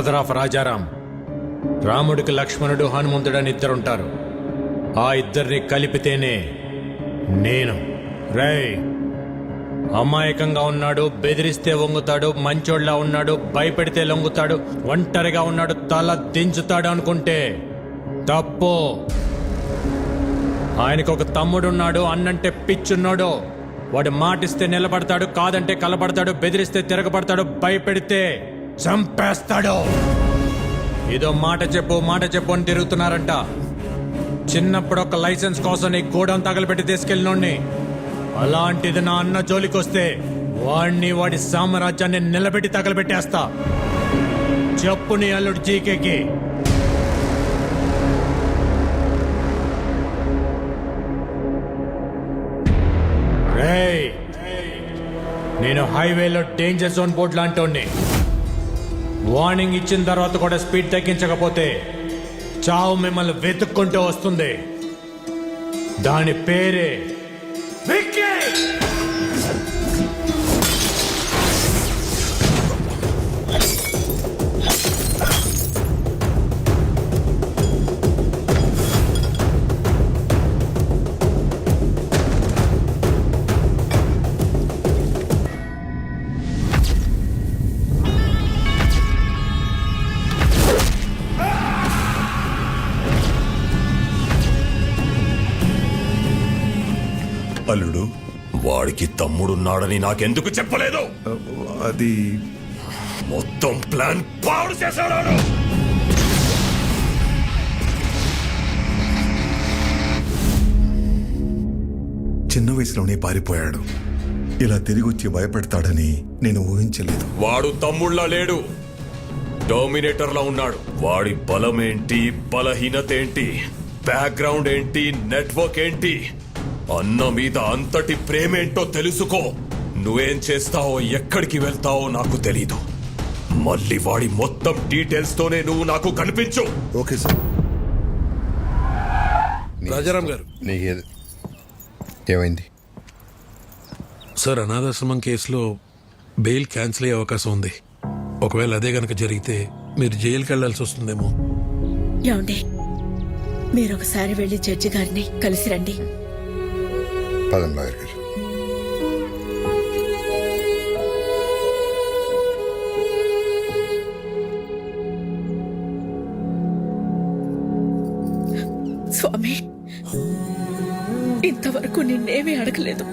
Brother of Rajaram రాముడికి లక్ష్మణుడు హనుమంతుడు అని ఇద్దరుంటారు. ఆ ఇద్దరిని కలిపితేనే నేను రేయ్ అమాయకంగా ఉన్నాడు బెదిరిస్తే వంగుతాడు మంచోళ్ళ ఉన్నాడు భయపెడితే లొంగుతాడు ఒంటరిగా ఉన్నాడు తల దించుతాడు అనుకుంటే తప్పు? ఆయనకు ఒక తమ్ముడున్నాడు అన్నంటే పిచ్చున్నాడు. వాడు మాటిస్తే నిలబడతాడు కాదంటే కలబడతాడు బెదిరిస్తే తిరగబడతాడు భయపెడితే చంపేస్తాడు. ఏదో మాట చెప్పు మాట చెప్పు అని తిరుగుతున్నారంట. చిన్నప్పుడు ఒక లైసెన్స్ కోసం నీ గోడం తగలబెట్టి తీసుకెళ్ళినోడిని. అలాంటిది నా అన్న జోలికొస్తే వాడిని వాడి సామ్రాజ్యాన్ని నిలబెట్టి తగలబెట్టేస్తా. చెప్పు నీ అల్లుడు జీకేకి. రేయ్ నేను హైవేలో డేంజర్ జోన్ బోర్డు లాంటి వార్నింగ్ ఇచ్చిన తర్వాత కూడా స్పీడ్ తగ్గించకపోతే చావు మిమ్మల్ని వెతుక్కుంటూ వస్తుంది. దాని పేరే విక్కీ వాడికి తమ్ముడున్నాడని నాకెందుకు చెప్పలేదు? అది మొత్తం ప్లాన్ పాడు చేశాడు చిన్న వయసులోనే పారిపోయాడు. ఇలా తిరిగి వచ్చి భయపెడతాడని నేను ఊహించలేదు. వాడు తమ్ముళ్ళ లేడు. డామినేటర్లా ఉన్నాడు. వాడి బలం ఏంటి బలహీనత ఏంటి? బ్యాక్గ్రౌండ్ ఏంటి? నెట్వర్క్ ఏంటి? అన్న మీద అంతటి ప్రేమేంటో తెలుసుకో. నువ్వేం చేస్తావో ఎక్కడికి వెళ్తావో నాకు తెలీదు. మళ్ళీ వాడి మొత్తం డీటెయిల్స్ తోనే నువ్వు నాకు కనిపించు. Okay sir. రాజారాం గారు. ఏమైంది? సార్ అనాథాశ్రమం కేసులో బెయిల్ క్యాన్సిల్ అయ్యే అవకాశం ఉంది. ఒకవేళ అదే గనక జరిగితే మీరు జైలుకి వెళ్ళాల్సి వస్తుందేమో. ఏమండి? మీరు ఒకసారి వెళ్ళి జడ్జి గారిని కలిసి రండి. పదం లాయర్ గారు. స్వామి ఇంతవరకు నిన్నేమీ అడగలేదు.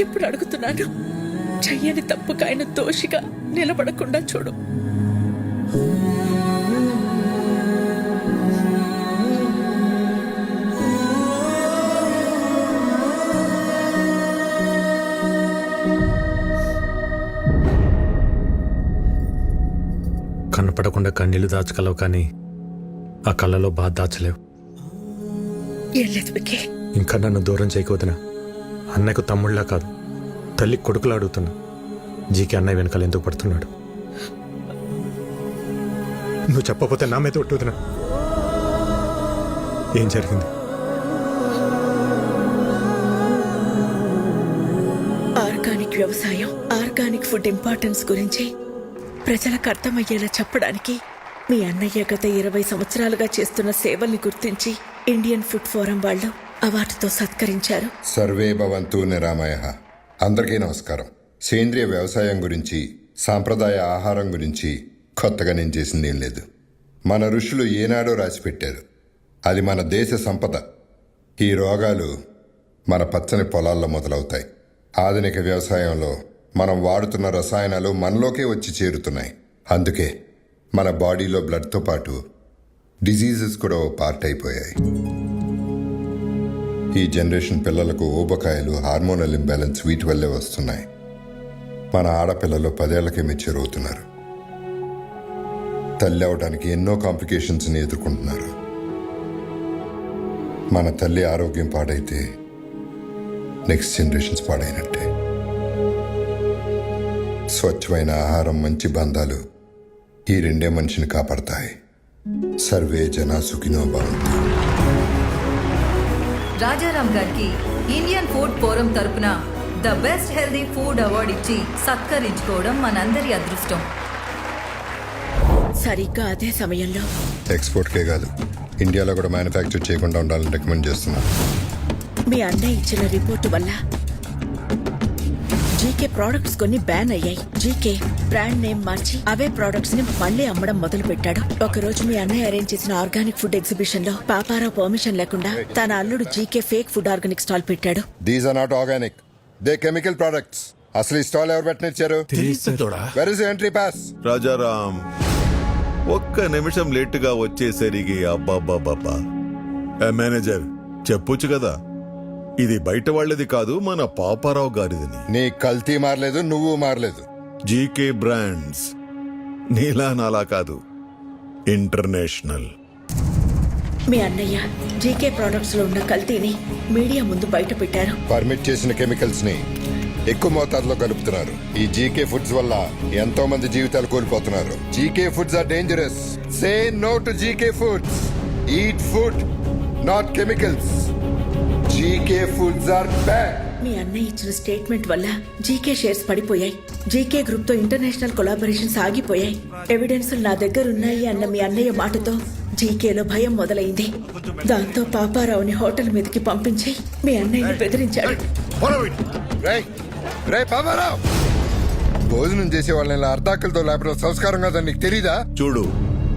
ఇప్పుడు అడుగుతున్నాను? చెయ్యని తప్పుకు ఆయన దోషిగా నిలబడకుండా చూడు. కనపడకుండా కన్నీళ్ళు దాచగలవు కానీ ఆ కళ్ళలో బాధ దాచలేవు. ఇంకా నన్ను దూరం చేయకపోతున్నా అన్నయ్యకు తమ్ముళ్ళ కాదు. తల్లి కొడుకులా అడుగుతున్నా. జీకే అన్నయ్య వెనకాల ఎందుకు పడుతున్నాడు? నువ్వు చెప్పకపోతే నా మీద ఒట్టుతున్నా ఏం జరిగింది? ఆర్గానిక్ వ్యవసాయం ఆర్గానిక్ ఫుడ్ ఇంపార్టెన్స్ గురించి ప్రజలకు అర్థమయ్యేలా చెప్పడానికి మీ అన్నయ్య గత ఇరవై సంవత్సరాలుగా చేస్తున్న సేవల్ని గుర్తించి ఇండియన్ ఫుడ్ ఫోరం వాళ్ళు అవార్డుతో సత్కరించారు. సర్వే భవంతు నిరామయ అందరికీ నమస్కారం. సేంద్రియ వ్యవసాయం గురించి సాంప్రదాయ ఆహారం గురించి కొత్తగా నేను చేసింది ఏం లేదు. మన ఋషులు ఏనాడో రాసిపెట్టారు. అది మన దేశ సంపద. ఈ రోగాలు మన పచ్చని పొలాల్లో మొదలవుతాయి. ఆధునిక వ్యవసాయంలో మనం వాడుతున్న రసాయనాలు మనలోకే వచ్చి చేరుతున్నాయి. అందుకే మన బాడీలో బ్లడ్తో పాటు డిజీజెస్ కూడా ఓ పార్ట్ అయిపోయాయి. ఈ జనరేషన్ పిల్లలకు ఊబకాయలు హార్మోనల్ ఇంబ్యాలెన్స్ వీటి వల్లే వస్తున్నాయి. మన ఆడపిల్లలు పదేళ్ళకే మెచ్యూర్ అవుతున్నారు. తల్లి అవడానికి ఎన్నో కాంప్లికేషన్స్ని ఎదుర్కొంటున్నారు. మన తల్లి ఆరోగ్యం పాడైతే నెక్స్ట్ జనరేషన్స్ పాడైనట్టే. స్వచ్ఛమైన ఆహారం మంచి బంధాలు ఈ రెండే మనిషిని కాపాడతాయి. సర్వే జనా సుఖినో భవంతు. రాజారాం గారికి ఇండియన్ ఫుడ్ ఫోరం తరపున the best healthy food award ఇచ్చి సత్కరించుకోవడం మనందరి అదృష్టం. సరిగ్గా అదే సమయంలో. ఎక్స్పోర్ట్కే కాదు ఇండియాలో కూడా మ్యానుఫ్యాక్చర్ చేయకుండా ఉండాలని రికమెండ్ చేస్తున్నా మీ అన్నయ్య ఇచ్చిన రిపోర్టు వల్ల జీకే ప్రోడక్ట్స్ కొన్ని బ్యాన్ అయ్యాయి. జీకే బ్రాండ్ నేమ్ మార్చి అవే ప్రోడక్ట్స్ని మళ్ళీ అమ్మడం మొదలు పెట్టాడు ఒక రోజు మీ అన్నయ్య అరేంజ్ చేసిన ఆర్గానిక్ ఫుడ్ ఎగ్జిబిషన్లో పాపారావు పర్మిషన్ లేకుండా తన అల్లుడు GK fake food organic stall పెట్టాడు. These are not organic they chemical products అసలు ఈ స్టాల్ ఎవరు పెట్టనిచ్చారు? Where is entry pass Rajaram ఒక్క నిమిషం లేటుగా వచ్చేసరికి అబ్బాబ్బాబ్బా ఏ మేనేజర్ చెప్పొచ్చు కదా? ఇది బయట వాళ్ళది కాదు మన పాపారావు గారిదని. నీ కల్తీ మారలేదు నువ్వు మారలేదు. GK brands. నీలా నాలా కాదు ఇంటర్నేషనల్. మీ అన్నయ్య జీకే ప్రోడక్ట్స్లో ఉన్న కల్తీని మీడియా ముందు బయట పెట్టారు. పర్మిట్ చేసిన కెమికల్స్ని ఎక్కువ మోతాదులో కలుపుతున్నారు ఈ జీకే ఫుడ్స్ వల్ల ఎంతో మంది జీవితాలు కోల్పోతున్నారు. GK foods are dangerous say no to GK foods eat food not chemicals GK foods are bad మీ అన్నయ్య ఇచ్చిన స్టేట్మెంట్ వల్ల జీకే షేర్స్ పడిపోయాయి. జీకే గ్రూప్తో ఇంటర్నేషనల్ కొలాబరేషన్స్ ఆగిపోయాయి. ఎవిడెన్స్ నా దగ్గర ఉన్నాయి అన్న మీ అన్నయ్య మాటతో జీకేలో భయం మొదలైంది. దాంతో పాపారావుని హోటల్ మీదకి పంపించి మీ అన్నయ్యని బెదిరించాడు. భోజనం చేసే వాళ్ళని అర్ధాకలతో లేపడం సంస్కారం కాదని నీకు తెలీదా? చూడు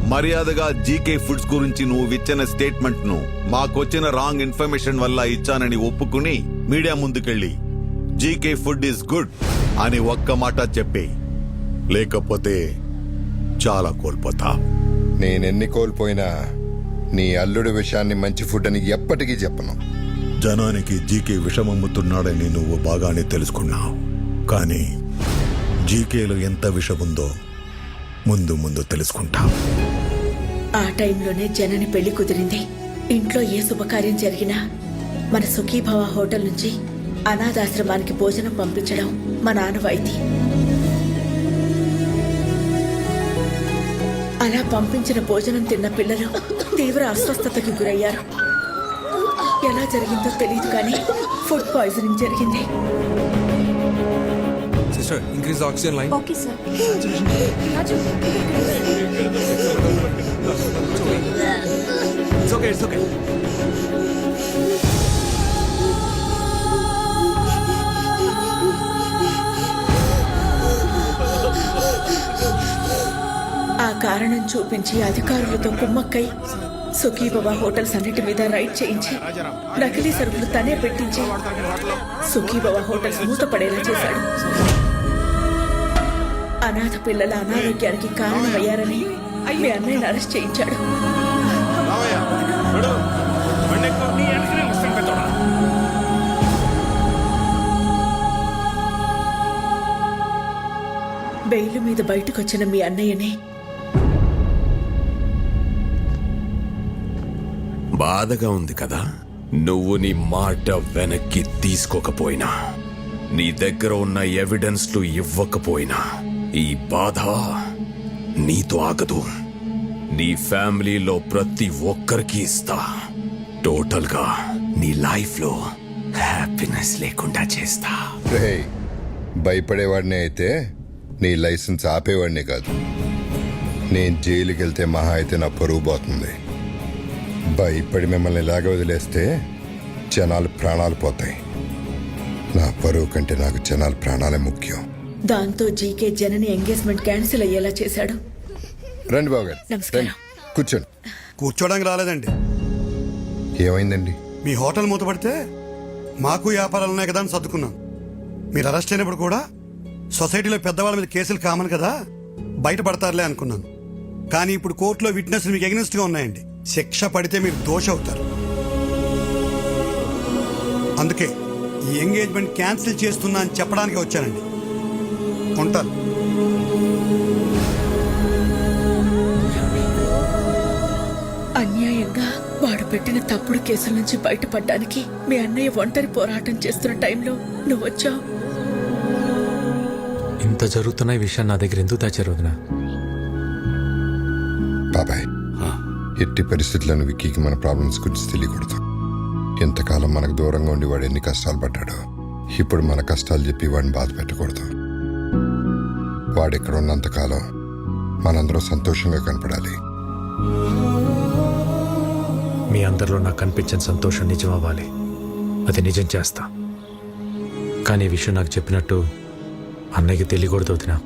మర్యాదగా జీకే ఫుడ్స్ గురించి నువ్వు ఇచ్చిన స్టేట్మెంట్ను మాకొచ్చిన రాంగ్ ఇన్ఫర్మేషన్ వల్ల ఇచ్చానని ఒప్పుకుని మీడియా ముందుకెళ్ళి జీకే ఫుడ్ ఇస్ గుడ్ అని ఒక్క మాట చెప్పే లేకపోతే చాలా కోల్పోతా. నేనెన్ని కోల్పోయినా నీ అల్లుడి విషయాన్ని మంచి ఫుడ్ అని ఎప్పటికీ చెప్పను. జనానికి జీకే విషమమ్ముతున్నాడని నువ్వు బాగానే తెలుసుకున్నావు. కానీ జీకేలో ఎంత విషముందో ముందు ముందు తెలుసుకుంటావు ఆ టైంలోనే జనని పెళ్ళి కుదిరింది. ఇంట్లో ఏ శుభకార్యం జరిగినా మన సుఖీభవ హోటల్ నుంచి అనాథాశ్రమానికి భోజనం పంపించడం మా నాన్నవాయితీ అలా పంపించిన భోజనం తిన్న పిల్లలు తీవ్ర అస్వస్థతకి గురయ్యారు. ఎలా జరిగిందో తెలియదు కానీ ఫుడ్ పాయిజనింగ్ జరిగింది. oxygen line. Okay sir. It's okay, it's okay. ఆ కారణం చూపించి అధికారులతో కుమ్మక్కై సుఖీబాబా హోటల్స్ అన్నిటి మీద రైడ్ చేయించి నకిలీ సరుకులు తనే పెట్టించి సుఖీబాబా హోటల్స్ మూతపడేలా చేశాడు అనాథ పిల్లల అనారోగ్యానికి కారణమయ్యారని మీ అన్నయ్యని అరెస్ట్ చేయించాడు. బెయిల్ మీద బయటకొచ్చిన మీ అన్నయ్యని బాధగా ఉంది కదా? నువ్వు నీ మాట వెనక్కి తీసుకోకపోయినా నీ దగ్గర ఉన్న ఎవిడెన్స్లు ఇవ్వకపోయినా ఈ బాధ నీతో ఆగదు. నీ ఫ్యామిలీలో ప్రతి ఒక్కరికి ఇస్తా. టోటల్గా నీ లైఫ్లో హ్యాపీనెస్ లేకుండా చేస్తా. రే భయపడేవాడిని అయితే నీ లైసెన్స్ ఆపేవాడిని కాదు. నేను జైలుకి వెళ్తే మహా అయితే నా పరువు పోతుంది. భయపడి మిమ్మల్ని ఇలాగ వదిలేస్తే జనాలు ప్రాణాలు పోతాయి. నా పరువు కంటే నాకు జనాలు ప్రాణాలే ముఖ్యం. దాంతో జీకే జనని ఎంగేజ్మెంట్ క్యాన్సిల్ అయ్యేలా చేశాడు. రండి బాబు గారు నమస్కారం. రండి. కూర్చోండి. కూర్చోడానికి రాలేదండి. ఏమైందండి? మీ హోటల్ మూతపడితే మాకు వ్యాపారాలు ఉన్నాయి కదా అని సర్దుకున్నాం మీరు అరెస్ట్ అయినప్పుడు కూడా సొసైటీలో పెద్దవాళ్ళ మీద కేసులు కామన్ కదా బయటపడతారులే అనుకున్నాను. కానీ ఇప్పుడు కోర్టులో విట్నెస్ మీకు ఎగ్నెస్ట్గా ఉన్నాయండి. శిక్ష పడితే మీరు దోష అవుతారు అందుకే ఈ ఎంగేజ్మెంట్ క్యాన్సిల్ చేస్తున్నా అని చెప్పడానికి వచ్చానండి. ఉంటాను. అన్యాయంగా వాడు పెట్టిన తప్పుడు కేసుల నుంచి బయటపడడానికి మీ అన్నయ్య ఒంటరి పోరాటం చేస్తున్న టైంలో నువ్వు వచ్చావు. ఇంత జరుగుతున్న ఈ విషయం నా దగ్గర ఎందుకు దాచారు వదినా? బాబాయ్ ఎట్టి పరిస్థితులను విక్కీకి మన ప్రాబ్లమ్స్ గురించి తెలియకూడదు. ఎంతకాలం మనకు దూరంగా ఉండి వాడు ఎన్ని కష్టాలు పడ్డాడో ఇప్పుడు మన కష్టాలు చెప్పి వాడిని బాధ పెట్టకూడదు. వాడు మనందరం సంతోషంగా కనపడాలి. మీ అందరిలో నాకు కనిపించిన సంతోషం నిజం అవ్వాలి అది నిజం చేస్తా. కానీ ఈ విషయం నాకు చెప్పినట్టు అన్నయ్యకి తెలియకూడదు వదినా.